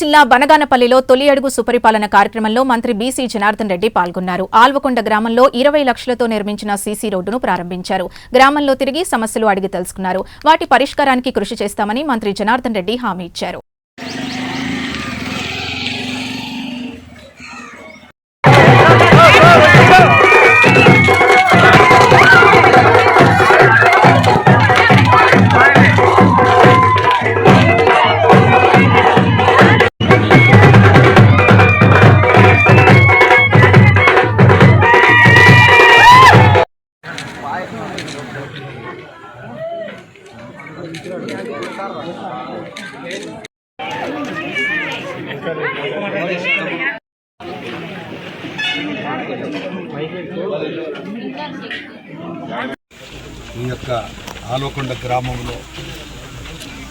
జిల్లా బనగానపల్లిలో తొలి అడుగు సుపరిపాలన కార్యక్రమంలో మంత్రి బీసీ జనార్దన్ రెడ్డి పాల్గొన్నారు. ఆల్వకొండ గ్రామంలో ఇరవై లక్షలతో నిర్మించిన సీసీ రోడ్డును ప్రారంభించారు. గ్రామంలో తిరిగి సమస్యలు అడిగి తెలుసుకున్నారు. వాటి పరిష్కారానికి కృషి చేస్తామని మంత్రి జనార్దన్ రెడ్డి హామీ ఇచ్చారు. ఈ యొక్క ఆలోకొండ గ్రామంలో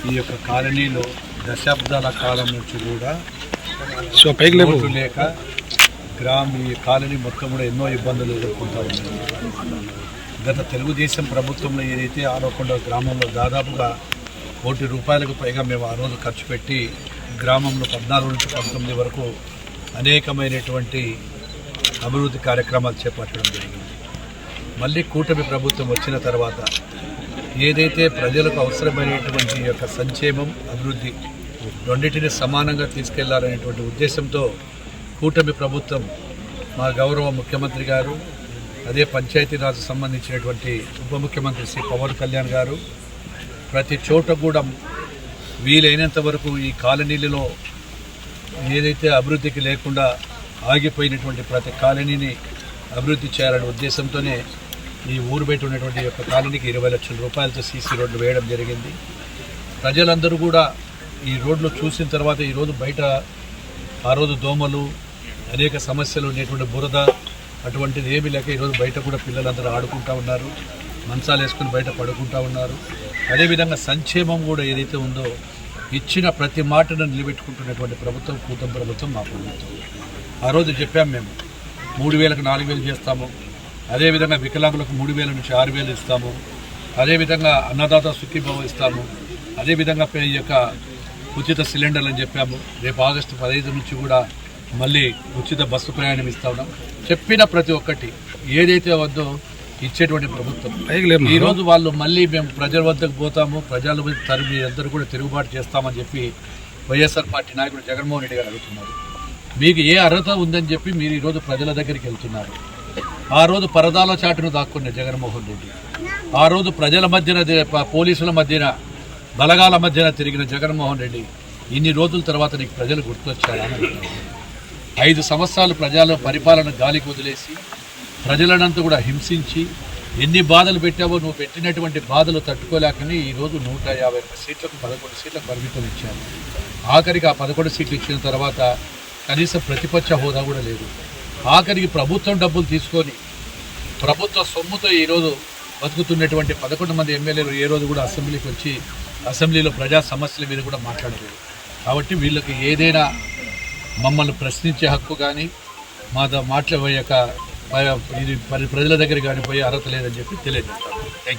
ఈ యొక్క కాలనీలో దశాబ్దాల కాలం నుంచి కూడా సో పైకి లేక గ్రామ ఈ కాలనీ మొత్తం కూడా ఎన్నో ఇబ్బందులు ఎదుర్కొంటా ఉంది. గత తెలుగుదేశం ప్రభుత్వంలో ఏదైతే ఆరోకొండ గ్రామంలో దాదాపుగా కోటి రూపాయలకు పైగా మేము ఆ రోజు ఖర్చు పెట్టి గ్రామంలో పద్నాలుగు నుంచి పంతొమ్మిది వరకు అనేకమైనటువంటి అభివృద్ధి కార్యక్రమాలు చేపట్టడం జరిగింది. మళ్ళీ కూటమి ప్రభుత్వం వచ్చిన తర్వాత ఏదైతే ప్రజలకు అవసరమైనటువంటి యొక్క సంక్షేమం అభివృద్ధి రెండింటిని సమానంగా తీసుకెళ్ళాలనేటువంటి ఉద్దేశంతో కూటమి ప్రభుత్వం మా గౌరవ ముఖ్యమంత్రి గారు అదే పంచాయతీరాజ్ సంబంధించినటువంటి ఉప ముఖ్యమంత్రి శ్రీ పవన్ కళ్యాణ్ గారు. ప్రతి చోట కూడా వీలైనంత వరకు ఈ కాలనీలలో ఏదైతే అభివృద్ధికి లేకుండా ఆగిపోయినటువంటి ప్రతి కాలనీని అభివృద్ధి చేయాలనే ఉద్దేశంతోనే ఈ ఊరు బయట ఉన్నటువంటి యొక్క కాలనీకి ఇరవై లక్షల రూపాయలతో సీసీ రోడ్లు వేయడం జరిగింది. ప్రజలందరూ కూడా ఈ రోడ్లు చూసిన తర్వాత ఈరోజు బయట ఆ రోజు దోమలు అనేక సమస్యలు ఉండేటువంటి బురద అటువంటిది ఏమీ లేక ఈరోజు బయట కూడా పిల్లలందరూ ఆడుకుంటూ ఉన్నారు మంచాలు వేసుకుని బయట పడుకుంటా ఉన్నారు. అదేవిధంగా సంక్షేమం కూడా ఏదైతే ఉందో ఇచ్చిన ప్రతి మాటను నిలబెట్టుకుంటున్నటువంటి ప్రభుత్వం కూతం ప్రభుత్వం మా ప్రభుత్వం. ఆ రోజు చెప్పాం మేము మూడు వేలకు నాలుగు వేలు చేస్తాము. అదేవిధంగా వికలాంగులకు మూడు వేల నుంచి ఆరు వేలు ఇస్తాము. అదేవిధంగా అన్నదాత సుఖీభావం ఇస్తాము. అదేవిధంగా పే- ఈ యొక్క ఉచిత సిలిండర్లు అని చెప్పాము. రేపు ఆగస్టు పదహైదు నుంచి కూడా మళ్ళీ ఉచిత బస్సు ప్రయాణం ఇస్తా ఉన్నాం. చెప్పిన ప్రతి ఒక్కటి ఏదైతే వద్దో ఇచ్చేటువంటి ప్రభుత్వం. పైకి లేము ఈ రోజు వాళ్ళు మళ్ళీ మేము ప్రజల వద్దకు పోతాము ప్రజల తరిమి అందరూ కూడా తిరుగుబాటు చేస్తామని చెప్పి వైఎస్ఆర్ పార్టీ నాయకుడు జగన్మోహన్ రెడ్డి గారు అడుగుతున్నారు. మీకు ఏ అర్హత ఉందని చెప్పి మీరు ఈరోజు ప్రజల దగ్గరికి వెళ్తున్నారు. ఆ రోజు పరదాల చాటును దాక్కున్న జగన్మోహన్ రెడ్డి. ఆ రోజు ప్రజల మధ్యన పోలీసుల మధ్యన బలగాల మధ్యన తిరిగిన జగన్మోహన్ రెడ్డి ఇన్ని రోజుల తర్వాత నీకు ప్రజలు గుర్తొచ్చారా అని అడుగుతున్నారు. ఐదు సంవత్సరాలు ప్రజల పరిపాలన గాలికి వదిలేసి ప్రజలనంతా కూడా హింసించి ఎన్ని బాధలు పెట్టావో నువ్వు పెట్టినటువంటి బాధలు తట్టుకోలేకని ఈరోజు నూట యాభై ఒక్క సీట్లకు పదకొండు సీట్లకు పరిమితం ఇచ్చారు. ఆఖరికి ఆ పదకొండు సీట్లు ఇచ్చిన తర్వాత కనీసం ప్రతిపక్ష హోదా కూడా లేదు. ఆఖరికి ప్రభుత్వం డబ్బులు తీసుకొని ప్రభుత్వ సొమ్ముతో ఈరోజు బతుకుతున్నటువంటి పదకొండు మంది ఎమ్మెల్యేలు ఏ రోజు కూడా అసెంబ్లీకి వచ్చి అసెంబ్లీలో ప్రజా సమస్యల మీద కూడా మాట్లాడలేదు. కాబట్టి వీళ్ళకి ఏదైనా మమ్మల్ని ప్రశ్నించే హక్కు కానీ మాతో ద- ఇది ప్రజల దగ్గర కానీ పోయే అర్హత లేదని చెప్పి తెలియజేస్తాను థ్యాంక్ యూ